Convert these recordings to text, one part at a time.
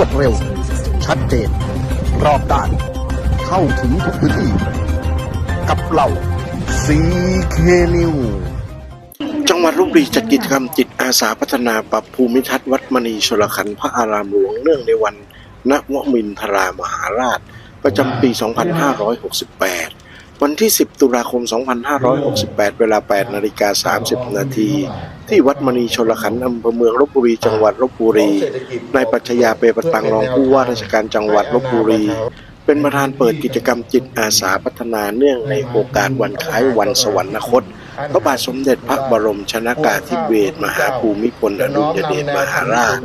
วดเร็ว ชัดเจน รอบด้าน เข้าถึงทุกพื้นที่ กับเราซีเคนิวจังหวัดลบบุรีจัดกิจกรรมจิตอาสาพัฒนาปรับภูมิทัศน์วัดมณีชลขันธ์พระอารามหลวงเนื่องในวันนวมินทรามหาราช ประจำปี 2568 วันที่ 10 ตุลาคม 2568 เวลา 8 นาฬิกา 30 นาที ที่วัดมณีชลขันธ์อำเภอเมืองลบบุรี จังหวัดลบบุรี นายปัชญาเปประตังรองผู้ว่าราชการจังหวัดลบบุรี เป็นประธานเปิดกิจกรรมจิตอาสาพัฒนาเนื่องในโอกาสวันคล้ายวันสวรรคต พระบาทสมเด็จพระบรมชนากาธิเบศรมหาภูมิพลอดุลยเดชมหาราช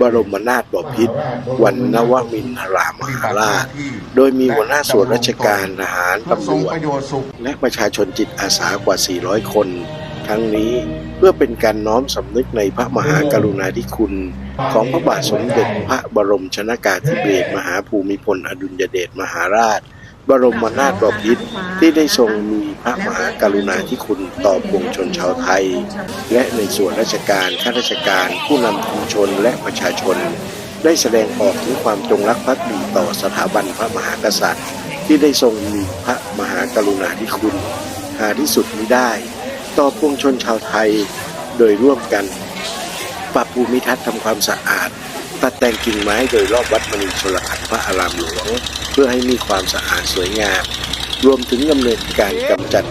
บรมนาถบพิตรวันนวมินทรามหาราช โดยมีหัวหน้าส่วนราชการทหารตำรวจและประชาชนจิตอาสากว่า 400 คน ทั้งนี้เพื่อเป็นการน้อมสำนึกในพระมหากรุณาธิคุณ ของพระบาทสมเด็จพระบรมชนากาธิเบศรมหาภูมิพลอดุลยเดชมหาราช บรมนาถบพิตรที่ได้ทรงมีพระมหากรุณาธิคุณต่อปวงชนชาวไทย และในส่วนราชการข้าราชการผู้นำชุมชนและประชาชน ได้แสดงออกถึงความจงรักภักดีต่อสถาบันพระมหากษัตริย์ ที่ได้ทรงมีพระมหากรุณาธิคุณ หาที่สุดมิได้ ต่อปวงชนชาวไทย โดยร่วมกัน ปรับภูมิทัศน์ทำความสะอาด ตัดแต่งกิ่งไม้โดยรอบวัดมณีชลขันธ์พระอารามหลวง เพื่อให้มีความสะอาดสวยงาม รวมถึงดำเนินการกำจัด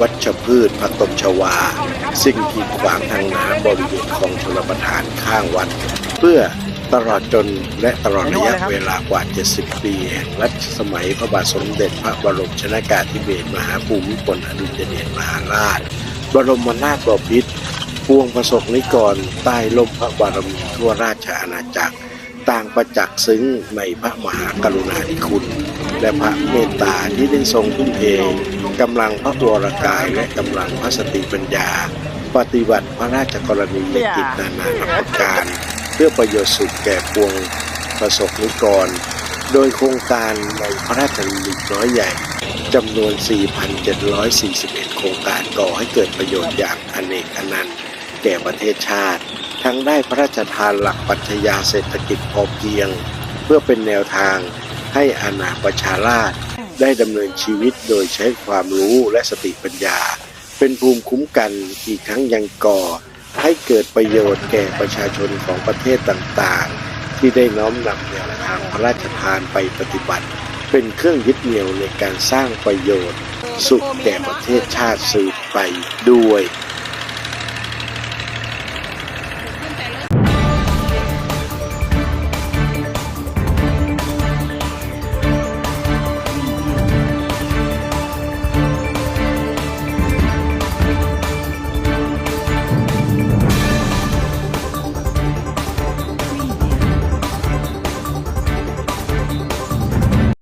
วัชพืชผักตบชวา สิ่งกีดขวางทางน้ำบริเวณคลองชลประทานข้างวัด เพื่อตลอดจนและตลอดระยะเวลากว่า 70 ปีแห่งรัชสมัยพระบาทสมเด็จพระบรมชนากาธิเบศรมหาภูมิพลอดุลยเดชมหาราช บรมนาถบพิตร ปวงประสบนิกรใต้ล่มพระบารมีทั่วราชอาณาจักร ต่างประจักษ์ซึ้งในพระมหากรุณาธิคุณ และพระเมตตาที่ได้ทรงทุ่มเทกำลังพระวรกายและกำลังพระสติปัญญา ปฏิบัติพระราชกรณียกิจนานาประการ เพื่อประโยชน์สุขแก่ปวงประสบนิกร โดยโครงการในพระราชดำริน้อยใหญ่จำนวน 4,741 โครงการก่อให้เกิดประโยชน์อย่างอเนกอนันต์ แก่ประเทศชาติ ทั้งได้พระราชทานหลักปัชญาเศรษฐกิจพอเพียง เพื่อเป็นแนวทางให้อาณาประชาราชได้ดำเนินชีวิตโดยใช้ความรู้และสติปัญญา เป็นภูมิคุ้มกันอีกทั้งยังก่อ ให้เกิดประโยชน์แก่ประชาชนของประเทศต่างๆ ที่ได้น้อมนำแนวทางพระราชทานไปปฏิบัติ เป็นเครื่องยึดเหนี่ยวในการสร้างประโยชน์ สุขแก่ประเทศชาติสืบไปด้วย